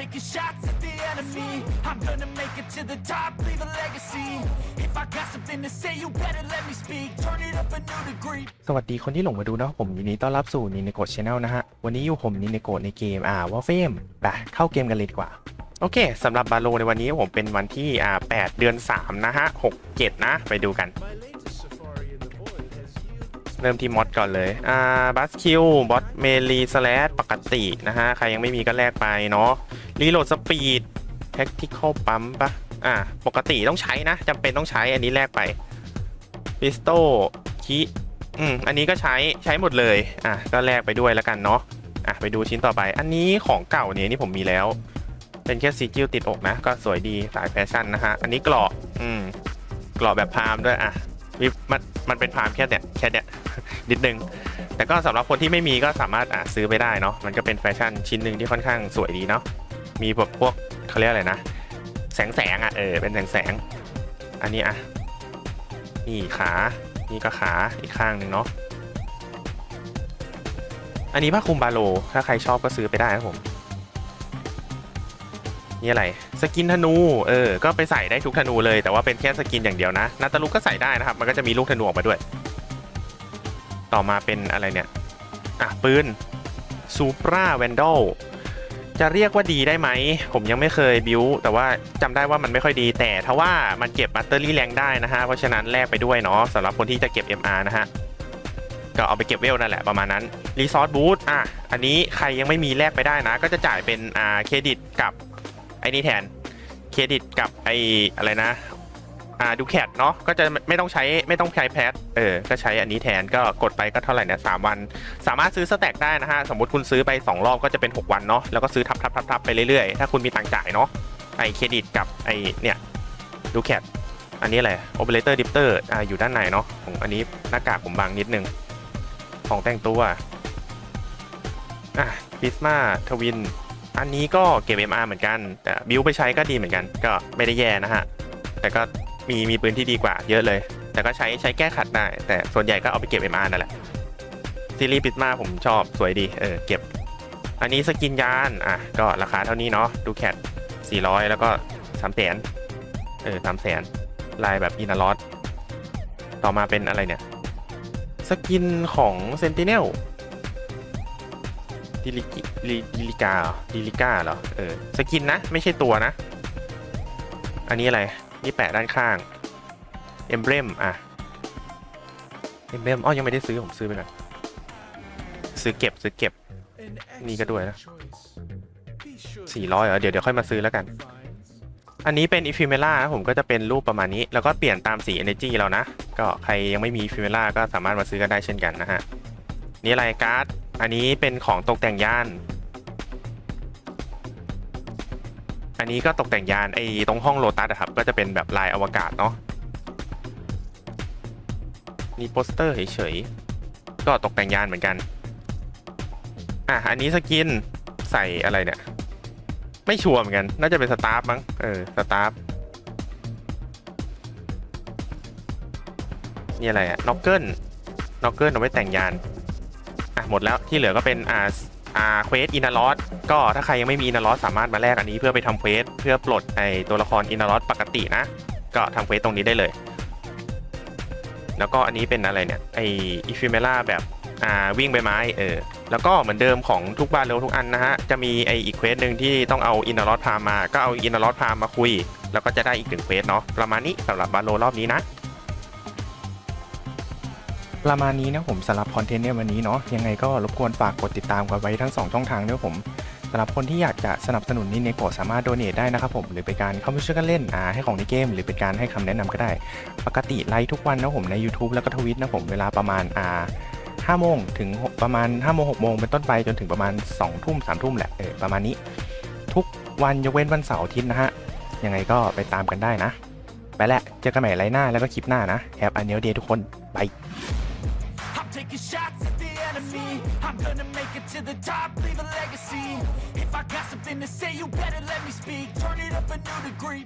taking shots at the enemy. I'm gonna make it to the top, leave a legacy. If I got something to say, you better let me speak. Turn it up a new degree. สวัสดีคนที่หลงมาดูนะครับผมยินดีต้อนรับสู่นินเนโกะช anel นะฮะ วันนี้อยู่ผมนินเนโกะในเกมอ่าวอลเฟมไปเข้าเกมกันเลยดีกว่า โอเคสำหรับบาโลในวันนี้ผมเป็นวันที่อ่า8เดือน 3 นะฮะ 6 7 นะ ไปดูกัน ริ่มที่มอดก่อนเลย อ่าบัสคิวบอสเมลีสแลปกตินะฮะ ใครยังไม่มีก็แลกไปเนาะรีโหลดสปีดแท็กติคอลปั๊มปะอ่า ปกติต้องใช้นะจำเป็นต้องใช้อันนี้แลกไปปิสโตคิอืม อันนี้ก็ใช้ใช้หมดเลย อะ ก็แลกไปด้วยแล้วกันเนาะ อะ ไปดูชิ้นต่อไป อันนี้ของเก่าเนี่ยนี่ผมมีแล้ว เป็นแค่ซีจิลติดอกนะ ก็สวยดี สายแฟชั่นนะฮะ อันนี้กราะอืม กราะแบบพามด้วย อะ วิมันมันเป็นพามแค่เนี่ยแค่เนี่ยนิดนึง แต่ก็สำหรับคนที่ไม่มีก็สามารถอะซื้อไปได้เนาะมันก็เป็นแฟชั่นชิ้นหนึ่งที่ค่อนข้างสวยดีเนาะมีแบบพวกเขาเรียกอะไรนะ แสงแสงอะเออเป็นแสงแสงอันนี้อะนี่ขานี่ก็ขาอีกข้างหนึ่งเนาะอันนี้ผ้าคลุมบาโล ถ้าใครชอบก็ซื้อไปได้ครับผม นี่อะไรสกินธนูเออก็ไปใส่ได้ทุกธนูเลยแต่ว่าเป็นแค่สกินอย่างเดียวนะนาตาลุก็ใส่ได้นะครับ มันก็จะมีลูกธนูออกมาด้วย ต่อมาเป็นอะไรเนี่ยอะปืนซูปราแวนด l จะเรียกว่าดีได้ไหม ผมยังไม่เคยบิวแต่ว่าจำได้ว่ามันไม่ค่อยดี แต่ถ้าว่ามันเก็บมัตเตอรี่แรงได้นะฮะ เพราะฉะนั้นแลกไปด้วยเนาะสำหรับคนที่จะเก็บ MR นะฮะ ก็เอาไปเก็บเวลนั่นแหละประมาณนั้นรีซอสบูทอะ อันนี้ใครยังไม่มีแลกไปได้นะ ก็จะจ่ายเป็นอ่าเครดิตกับ อ้นี่แทนเครดิตกับไอ้อะไรนะอ่าดูแคทเนาะก็จะไม่ต้องใช้ไม่ต้องใช้แพทเออก็ใช้อันนี้แทนก็กดไปก็เท่าไหร่เนี่ยสามวัน สามารถซื้อสแต็กได้นะฮะ สมมติคุณซื้อไป 2 รอบก็จะเป็น 6 วันเนาะแล้วก็ซื้อทับทับทับทับไปเรื่อยๆ ถ้าคุณมีตังค์จ่ายเนาะไอ้เครดิตกับไอ้เนี่ยดูแคทอันนี้อะไรโอเปอเรเตอร์ดิปเตอร์อ่าอยู่ด้านในเนาะของอันนี้หน้ากากผมบางนิดนึงของแต่งตัวอะพิสมาทวิน อันนี้ก็เก็บ MR เหมือนกัน แต่บิวไปใช้ก็ดีเหมือนกัน ก็ไม่ได้แย่นะฮะ แต่ก็มีมีปืนที่ดีกว่าเยอะเลย แต่ก็ใช้ใช้แก้ขัดได้ แต่ส่วนใหญ่ก็เอาไปเก็บ MR นั่นแหละ ซีรีส์พิสมาผมชอบสวยดี เออเก็บ อันนี้สกินยาน อะ ก็ราคาเท่านี้เนาะ ดูแคท400 แล้วก็3แสนเออ3แสนลายแบบอินาลอสต่อมาเป็นอะไรเนี่ย สกินของเซนติเนล ดิลิกิลิดิลิกาดิลิก้าเหรอ เออ สกินนะ ไม่ใช่ตัวนะ อันนี้อะไร นี่แปะด้านข้าง เอ็มเบรมอะ เอมเบรมอ๋อยังไม่ได้ซื้อ ผมซื้อไปก่อนซื้อเก็บซื้อเก็บ นี่ก็ด้วยนะ excellent choice. Be sure 400เหรอ เดี๋ยวเดี๋ยวค่อยมาซื้อแล้วกัน อันนี้เป็นอิฟิเมล่าผมก็จะเป็นรูปประมาณนี้ แล้วก็เปลี่ยนตามสี Energy เรานะ ก็ใครยังไม่มีอิฟิเมล่าก็สามารถมาซื้อกันได้เช่นกันนะฮะ นี่อะไรการ์ด อันนี้เป็นของตกแต่งยาน อันนี้ก็ตกแต่งยานไอ้ตรงห้องโลตัสอะครับ ก็จะเป็นแบบลายอวกาศเนาะนี่โปสเตอร์เฉยๆ ก็ตกแต่งยานเหมือนกัน อะ อันนี้สกินใส่อะไรเนี่ย ไม่ชัวร์เหมือนกัน น่าจะเป็นสตาฟมั้ง เออ สตาฟ นี่อะไรอะน็อกเกิลน็อกเกิลเอาไว้แต่งยาน อะหมดแล้วที่เหลือก็เป็นอ่าอ่าเควสอินาลอสก็ถ้าใครยังไม่มีอินาลอสสามารถมาแลกอันนี้เพื่อไปทำเควสเพื่อปลดไอตัวละครอินาลอสปกตินะ ก็ทำเควสตรงนี้ได้เลย แล้วก็อันนี้เป็นอะไรเนี่ยไออิฟิเมล่าแบบอ่าวิ่งใบไม้เออแล้วก็เหมือนเดิมของทุกบ้าร์เรลทุกอันนะฮะ จะมีไออีกเควสหนึ่งที่ต้องเอาอินนาร์ลอพามา ก็เอาอินนาร์ลอพามาคุย แล้วก็จะได้อีกหนึ่งเควสเนาะประมาณนี้สำหรับบาร์โลรอบนี้นะ ประมาณนี้นะผมสำหรับคอนเทนต์ในวันนี้เนาะยังไงก็รบกวนฝากกดติดตามกันไว้ทั้ง 2 ช่องทางด้วยผมสำหรับคนที่อยากจะสนับสนุนนินเนโกะสามารถโดเนทได้นะครับผม หรือเป็นการเข้ามาช่วยกันเล่นอ่าให้ของในเกม หรือเป็นการให้คำแนะนำก็ได้ ปกติไลฟ์ทุกวันนะผมใน YouTube แล้วก็ทวิตนะผมเวลาประมาณอ่าห้าโมงถึงประมาณ5้าโมงหกโมงเป็นต้นไปจนถึงประมาณ2องทุ่มสามทุ่มแหละเออประมาณนี้ ทุกวันยกเว้นวันเสาร์อาทิตย์นะฮะยังไงก็ไปตามกันได้นะ ไปแล้วเจอกันใหม่ไลฟ์หน้าแล้วก็คลิปหน้านะแฮปอันเนลเดย์ทุกคนบาย taking shots at the enemy. I'm gonna make it to the top, leave a legacy. If I got something to say, you better let me speak. Turn it up a new degree.